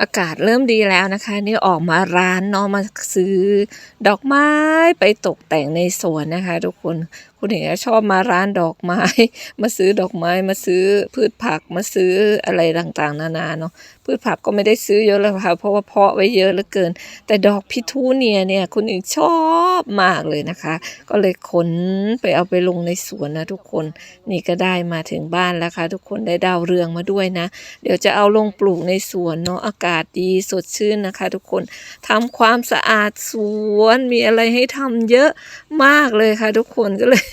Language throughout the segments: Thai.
อากาศเริ่มดีแล้วนะคะ นี่ออกมาร้านเนาะมาซื้อดอกไม้ไปตกแต่งในสวนนะคะ ทุกคนคุณเห็นชอบมาร้านดอกไม้ มาซื้อดอกไม้มาซื้อพืชผักมาซื้ออะไรต่างๆ นานาเนาะพืชผักก็ไม่ได้ซื้อเยอะแล้วค่ะเพราะว่าเพาะไว้เยอะเหลือเกิน แต่ดอกพิทูเนียเนี่ยคุณหญิงชอบ อบมากเลยนะคะ ก็เลยขนไปเอาไปลงในสวนนะทุกคนนี่ก็ได้มาถึงบ้านแล้วค่ะ ทุกคนได้ดาวเรืองมาด้วยนะ เดี๋ยวจะเอาลงปลูกในสวนเนาะอากาศดีสดชื่นนะคะ ทุกคนทำความสะอาดสวนมีอะไรให้ทำเยอะมากเลยค่ะ ทุกคนก็เลย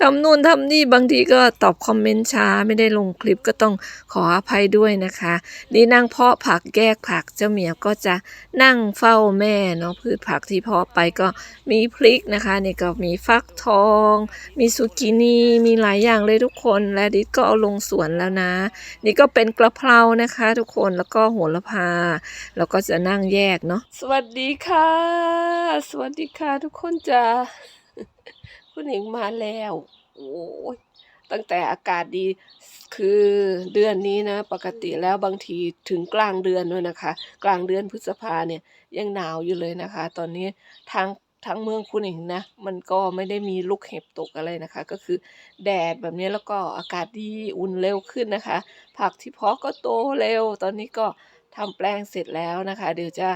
ทำนู่นทำนี่บางทีก็ตอบคอมเมนต์ช้าไม่ได้ลงคลิปก็ต้องขออภัยด้วยนะคะนี่นั่งเพาะผักแยกผักเจ้าเหมียวก็จะนั่งเฝ้าแม่เนาะพืชผักที่เพาะไปก็มีพริกนะคะนี่ก็มีฟักทอง มีซูกินีมีหลายอย่างเลยทุกคน และดิสก็เอาลงสวนแล้วนะ นี่ก็เป็นกระเพรานะคะ ทุกคนแล้วก็โหระพา แล้วก็จะนั่งแยกเนาะสวัสดีค่ะ สวัสดีค่ะทุกคนจ้าคุณหญิงมาแล้วโอ้ยตั้งแต่อากาศดีคือเดือนนี้นะ ปกติแล้วบางทีถึงกลางเดือนด้วยนะคะ กลางเดือนพฤษภาเนี่ยยังหนาวอยู่เลยนะคะ ตอนนี้ทาง ทั้งเมืองคุณิงนะ มันก็ไม่ได้มีลูกเห็บตกอะไรนะคะ ก็คือแดดแบบนี้แล้วก็อากาศดีอุ่นเร็วขึ้นนะคะ ผักที่เพาะก็โตเร็ว ตอนนี้ก็ทำแปลงเสร็จแล้วนะคะ เดี๋ยวจะ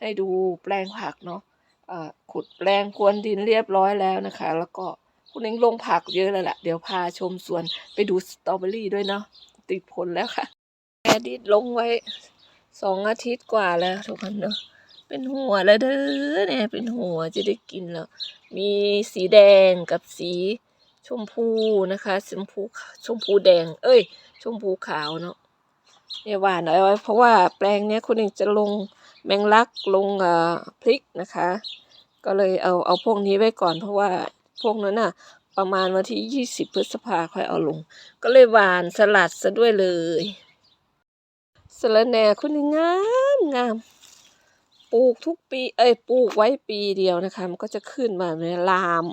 ให้ดูแปลงผักเนาะเอ่อขุดแปลงพรวนดินเรียบร้อยแล้วนะคะ แล้วก็คุณเองลงผักเยอะแล้วแหละเดี๋ยวพาชมสวนไปดูสตรอเบอรี่ด้วยเนาะติดผลแล้วค่ะแอดิดลงไว้สองอาทิตย์กว่าแล้วทุกคนเนาะ เป็นหัวแล้วเด้อเนี่ยเป็นหัวจะได้กินแล้ว มีสีแดงกับสีชมพูนะคะชมพูชมพูแดง เอ้ย ชมพูขาวเนาะเนี่ยหวานเอาไว้เพราะว่าแปลงเนี้ยคุณเองจะลงแมงลักลงอ่พริกนะคะ ก็เลยเอาเอาพวกนี้ไว้ก่อน เพราะว่าพวกนั้นน่ะ ประมาณวันที่ยี่สิบพฤษภาค่อยเอาลง ก็เลยหวานสลัดซะด้วยเลยสะระแหน่คุณนี่งามงาม ปลูกทุกปีเอ้ยปลูกไว้ปีเดียวนะคะ มันก็จะขึ้นมาเนี่ยลาม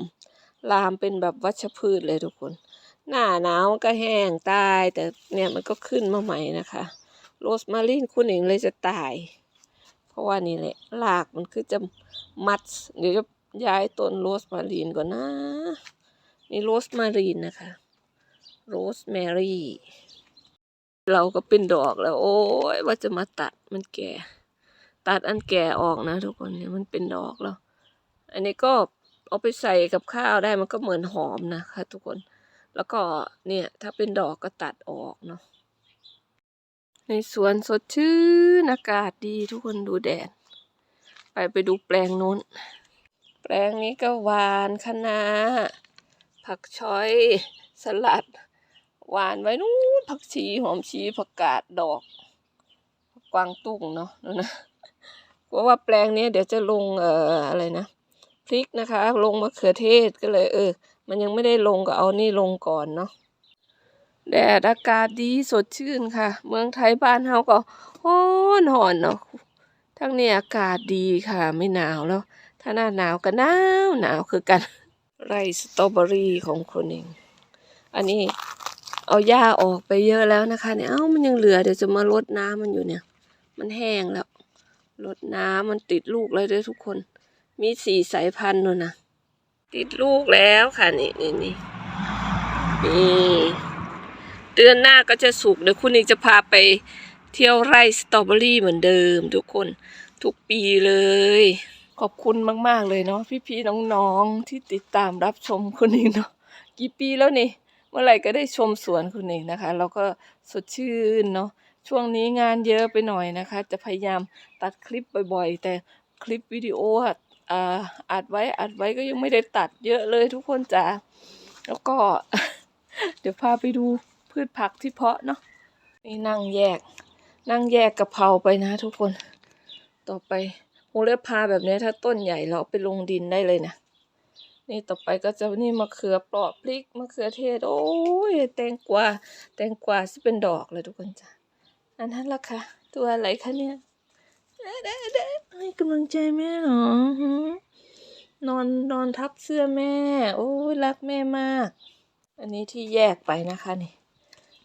ลามเป็นแบบวัชพืชเลยทุกคน หน้าหนาวมันก็แห้งตาย แต่เนี่ยมันก็ขึ้นมาใหม่นะคะโรสมารีนคุณเองเลยจะตาย เพราะว่านี่แหละรากมันคือจะมัด เดี๋ยวจะย้ายต้นโรสมารีนก่อนนะ นี่โรสมารีนนะคะโรสแมรี่ เราก็เป็นดอกแล้ว โอ้ยว่าจะมาตัดมันแก่ ตัดอันแก่ออกนะ ทุกคนเนี่ยมันเป็นดอกแล้ว อันนี้ก็เอาไปใส่กับข้าวได้มันก็เหมือนหอมนะคะทุกคน แล้วก็เนี่ยถ้าเป็นดอกก็ตัดออกเนาะ ในสวนสดชื่นอากาศดีทุกคนดูแดด ไปไปดูแปลงนู้น แปลงนี้ก็หวานคะน้าผักช้อยสลัด หวานไว้นู้นผักชีหอมชีผักกาดดอกกวางตุ้งเนาะนั่นนะ เพราะว่าแปลงนี้เดี๋ยวจะลงเอ่ออะไรนะพริกนะคะ ลงมะเขือเทศก็เลยเออ มันยังไม่ได้ลงก็เอานี่ลงก่อนเนาะแดดอากาศดีสดชื่นค่ะ เมืองไทยบ้านเฮาก็ฮ้อนหอนเนาะทั้งนี้อากาศดีค่ะ ไม่หนาวแล้ว ถ้าหน้าหนาวก็หนาวหนาวคือกันไรสตรอเบอรี่ของคนเอง อันนี้เอาหญ้าออกไปเยอะแล้วนะคะเนี่ยเอ้ามันยังเหลือเดี๋ยวจะมารดน้ำมันอยู่เนี่ย มันแห้งแล้ว รดน้ำมันติดลูกเลยด้วยทุกคน มีสี่สายพันธุ์นู่นนะ ติดลูกแล้วค่ะนี่นี่นี่นี่เดือนหน้าก็จะสุกเดี๋ยวคุณเองจะพาไปเที่ยวไร่สตรอเบอรี่เหมือนเดิม ทุกคนทุกปีเลย ขอบคุณมาก ๆ เลยเนาะพี่ๆน้องๆที่ติดตามรับชมคุณเองเนาะกี่ปีแล้วนี่ เมื่อไหร่ก็ได้ชมสวนคุณเองนะคะ แล้วก็สดชื่นเนาะ ช่วงนี้งานเยอะไปหน่อยนะคะ จะพยายามตัดคลิปบ่อยๆ แต่คลิปวิดีโออะอ่าอัดไว้อัดไว้ก็ยังไม่ได้ตัดเยอะเลยทุกคนจ้าแล้วก็ เดี๋ยวพาไปดูพืชผักที่เพาะเนาะนี่นั่งแยก นั่งแยกกะเพราไปนะ ทุกคน ต่อไปโหระพาแบบนี้ถ้าต้นใหญ่เราเอาไปลงดินได้เลยนะนี่ต่อไปก็จะนี่มะเขือเปราะพริกมะเขือเทศ โอ้ยแตงกวาแตงกวาที่เป็นดอกเลยทุกคนจ้ะ อันนั้นล่ะค่ะ ตัวอะไรคะเนี่ยเด้เด้ให้กำลังใจแม่เหรอนอนนอนทับเสื้อแม่ โอ้ยรักแม่มาก อันนี้ที่แยกไปนะคะนี่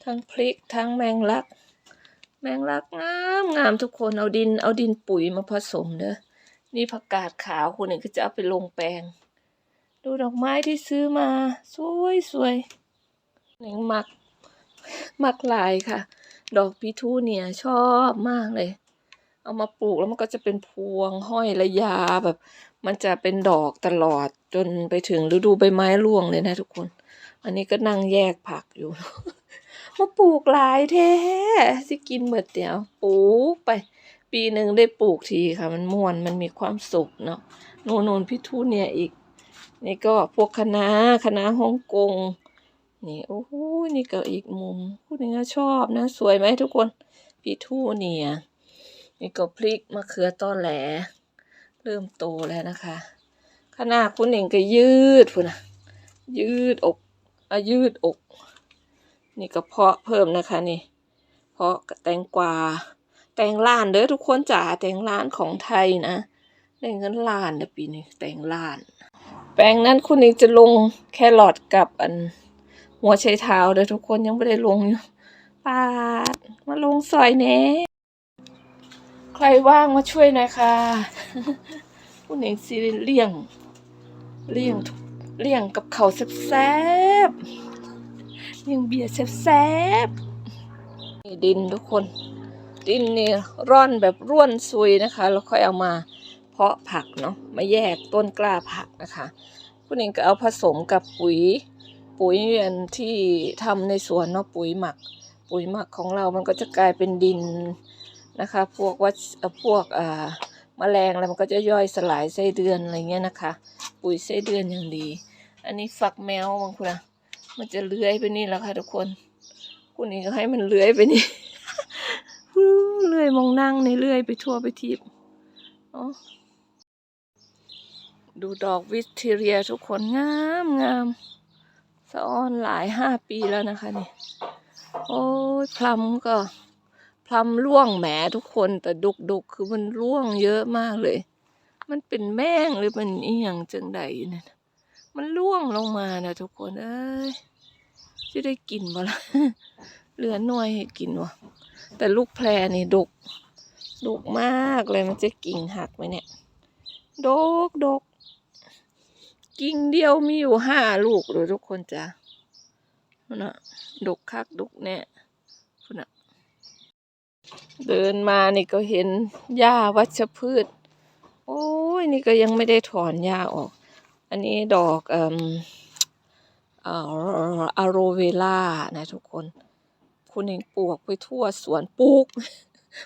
ทั้งพริกทั้งแมงลัก แมงลักงามงามทุกคนเอาดินเอาดินปุ๋ยมาผสมเด้อนี่ผักกาดขาวคนหนึ่งก็จะเอาไปลงแปลง ดูดอกไม้ที่ซื้อมา สวยสวยหนิงมักมักลายค่ะ ดอกพิทูเนียชอบมากเลย เอามาปลูกแล้วมันก็จะเป็นพวงห้อยระยาแบบ มันจะเป็นดอกตลอดจนไปถึงฤดูใบไม้ร่วงเลยนะทุกคน อันนี้ก็นั่งแยกผักอยู่ มาปลูกหลายแท้สิกินเบิดเดียวปลูกไป ปีหนึ่งได้ปลูกทีค่ะ มันม่วนมันมีความสุขเนาะโนนโนนพิทูเนียอีก นี่ก็พวกคณะคณะฮ่องกง นี่โอ้โหนี่ก็อีกมุมพูดอย่างชอบนะ สวยไหมทุกคนพิทูเนียนี่ก็พริกมะเขือต้อแหล เริ่มโตแล้วนะคะขนาดคุณเองก็ยืดพุ่นะยืดอกอะยืดอก นี่ก็เพาะเพิ่มนะคะนี่เพาะแตงกวาแตงล้านเด้อทุกคนจ๋าแตงล้านของไทยนะได้เงินล้านเด้อปีนี้แตงล้าน แปลงนั้นคุณเองจะลงแครอทกับอัน หัวไชเท้าเด้อทุกคนยังไม่ได้ลงปาดมาลงซอยแหน่ใครว่างมาช่วยหน่อยค่ะคุณเองสิเลี่ยงเลี่ยงทุกเลี่ยงกับเขาแซ่บๆเลี่ยงเบียร์แซ่บๆนี่ดินทุกคน ดินนี่ร่อนแบบร่วนซุยนะคะ แล้วค่อยเอามาเพาะผักเนาะมาแยกต้นกล้าผักนะคะคุณเองก็เอาผสมกับปุ๋ย ปุ๋ยอันที่ทำในสวนเนาะปุ๋ยหมัก ปุ๋ยหมักของเรามันก็จะกลายเป็นดินนะคะ พวกว่าพวกอ่าแมลงอะไรมันก็จะย่อยสลายไส้เดือนอะไรเงี้ยนะคะ ปุ๋ยไส้เดือนอย่างดี อันนี้ฝักแมวบางคนนะมันจะเลื้อยไปนี่แล้วค่ะทุกคนคุณนี่ก็ให้มันเลื้อยไปนี่เลื้อยมองนั่งในเลื้อยไปทั่วไปทีบอ๋อดูดอกวิสเทเรียทุกคนงามงาม สะออนหลายห้าปีแล้วนะคะนี่โอ้ยพลัมก็พลัมร่วงแหมทุกคนแต่ดุกดุกๆคือมันร่วงเยอะมากเลย มันเป็นแม่งหรือมันอีหยังจังใดเนี่ยนมันร่วงลงมานะทุกคนเอ้ยจะได้กินบ่ละเหลือหน่วยให้กินวะแต่ลูกแพรนี่ดกดกมากเลยมันจะกิ่งหักไหมเนี่ยดกดก กิ่งเดียวมีอยู่ห้าลูกเลยทุกคนจ้ะนะดกคักดกแน่คุณนะเดินมานี่ก็เห็นหญ้าวัชพืช โอ้ยนี่ก็ยังไม่ได้ถอนหญ้าออก อันนี้ดอกเอ่ออะโรเวล่านะทุกคน คุณเองปลูกไปทั่วสวนปลูก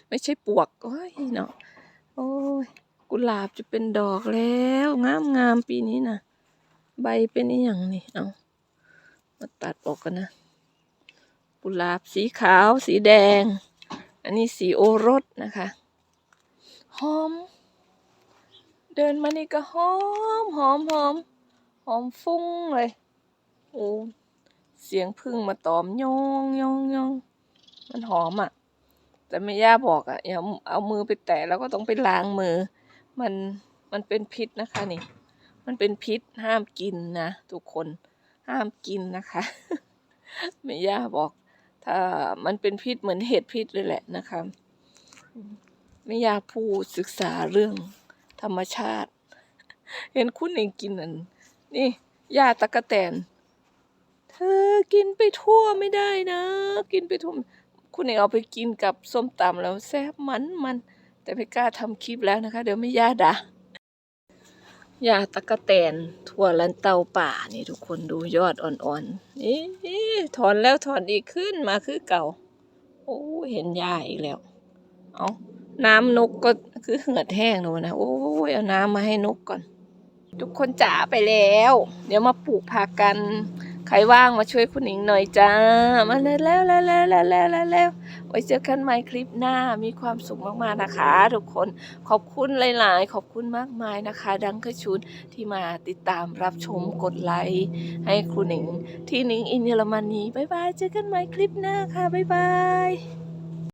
ไม่ใช่ปลวกโอ้ยเนาะโอ้ยกุหลาบจะเป็นดอกแล้ว งามงามๆปีนี้นะ ใบเป็นอหย่างนี่เอามาตัดออกกันนะกุหลาบสีขาว สีแดง อันนี้สีโอรสนะคะหอม เดินมานี่ก็หอมหอมหอมหอมฟุ้งเลยโอ้เสียงพึ่งมาตอมยองยองยองมันหอมอะ แต่แม่ย่าบอกอะอย่าเอามือไปแตะแล้วก็ต้องไปล้างมือ มันมันเป็นพิษนะคะนี่ มันเป็นพิษห้ามกินนะ ทุกคนห้ามกินนะคะแม่ย่าบอก ถ้ามันเป็นพิษเหมือนเห็ดพิษเลยแหละนะคะแม่ย่าผู้ศึกษาเรื่องธรรมชาติ เห็นคุณเองกินอันนี่ยาตะกะแตน เธอกินไปทั่วไม่ได้นะ กินไปทั่วคุณเองเอาไปกินกับส้มตำแล้วแซ่บมันมัน แต่ไม่กล้าทำคลิปแล้วนะคะ เดี๋ยวไม่ย่าด่า ยาตะกะแตนถั่วลันเตาป่านี่ทุกคนดูยอดอ่อนๆนี่ถอนแล้วถอนอีกขึ้นมาคือเก่า โอ้เห็นยาอีกแล้ว เอาน้ำนกก็คือเหือดแห้งแล้วนะ โอ้ยเอาน้ำมาให้นกก่อน ทุกคนจ๋าไปแล้ว เดี๋ยวมาปลูกผักกัน รว่างมาช่วยคุณหนิงหน่อยจ้า มาแล้วแล้วแล้วแล้วแล้วแล้วแล้วไว้เจอกันใหม่คลิปหน้ามีความสุขมากๆนะคะ ทุกคนขอบคุณหลาย ๆ ขอบคุณมากมายนะคะ ดังกระชุดที่มาติดตามรับชมกดไลค์ให้คุณหนิงที่หนิงอินเยอรมนีบายบายเจอกันใหม่คลิปหน้าค่ะบ๊ายบาย